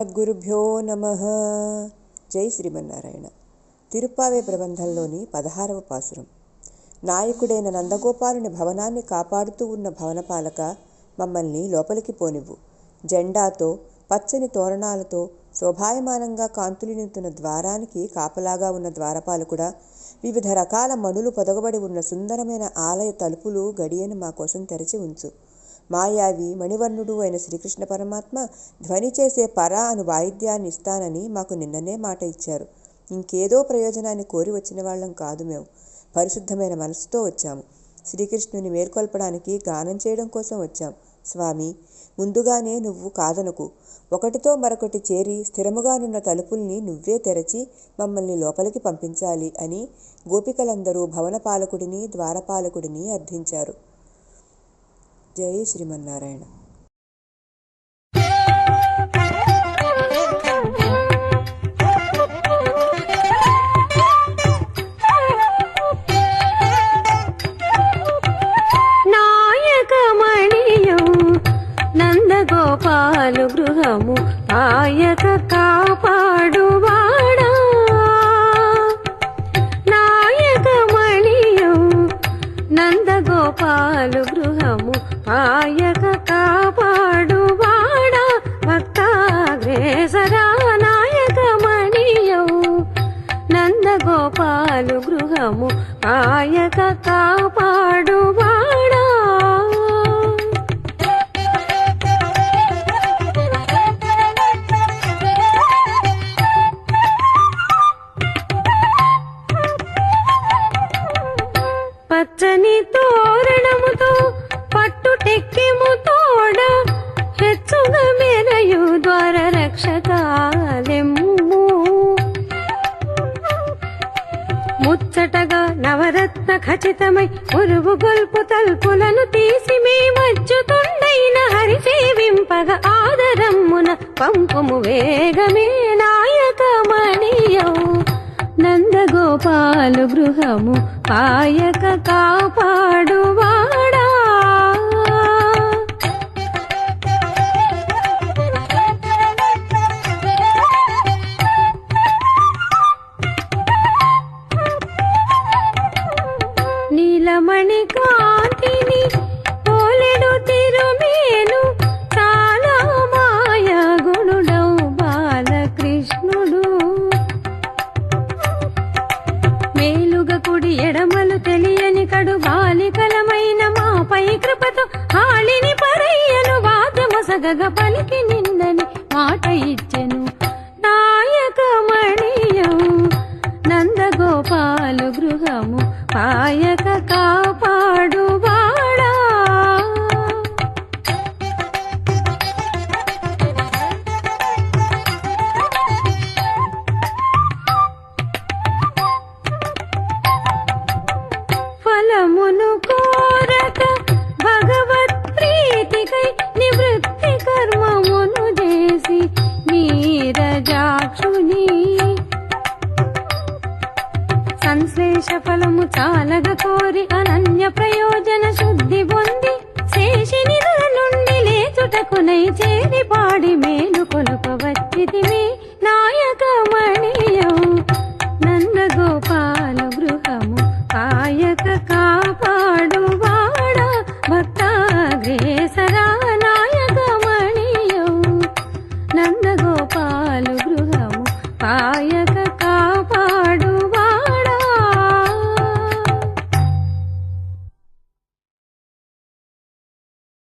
సద్గురుభ్యో నమ. జై శ్రీమన్నారాయణ. తిరుప్పావే ప్రబంధంలోని పదహారవ పాసురం. నాయకుడైన నందగోపాలుని భవనాన్ని కాపాడుతూ ఉన్న భవనపాలక మమ్మల్ని లోపలికి పోనివ్వు. జెండాతో పచ్చని తోరణాలతో శోభాయమానంగా కాంతులినితున్న ద్వారానికి కాపలాగా ఉన్న ద్వారపాలకుడా వివిధ రకాల మణులు పొదగబడి ఉన్న సుందరమైన ఆలయ తలుపులు గడియను మా కోసం తెరచి ఉంచు. మాయావి మణివర్ణుడు అయిన శ్రీకృష్ణ పరమాత్మ ధ్వని చేసే పరా అను వాయిద్యాన్ని ఇస్తానని మాకు నిన్ననే మాట ఇచ్చారు. ఇంకేదో ప్రయోజనాన్ని కోరి వచ్చిన వాళ్ళం కాదు మేము పరిశుద్ధమైన మనసుతో వచ్చాము. శ్రీకృష్ణుని మేల్కొల్పడానికి గానం చేయడం కోసం వచ్చాం. స్వామి ముందుగానే నువ్వు కాదనకు. ఒకటితో మరొకటి చేరి స్థిరముగానున్న తలుపుల్ని నువ్వే తెరచి మమ్మల్ని లోపలికి పంపించాలి అని గోపికలందరూ భవనపాలకుడిని ద్వారపాలకుడిని అర్థించారు. జై శ్రీమన్నారాయణ. గోపాలు గృహము ఆయక కాపాడువాడా గృహము ఆయక కాపాడువాడా భక్తాగ్రేసరా నాయకమణియు నందగోపాలు గృహము ఆయక కాపాడువాడా ముచ్చటగా నవరత్న ఖచ్చితమై ఉరువు గొల్పు తల్పులను తీసి మేమచ్చుతుండైన హరి సేవింపగ ఆదరమ్మున పంపుము వేగమే నాయకమణియౌ నందగోపాలు గృహము పాయక కాపాడువాడు. నీలమణి కాంతిని పోలెడు తిరుమేను చాలా మాయ గుణుడౌ బాలకృష్ణుడు. మేలుగ కుడి ఎడమలు తెలియని కడు బాలికలమైన మాపై కృపతో హాళిని పరయ్యను వాద్యమొసగగ పలికి నిందని మాట ఇచ్చెను. నాయకమణియం నందగోపాలు గృహము పాయక కాపాడువాడా సంశ్లేష చాలగ కోరి అనన్య ప్రయోజన శుద్ధి పొంది శేషిని నుండి లేచుటకునై చేరి పాడి మేలు కొలుపవచ్చితిమి నాయ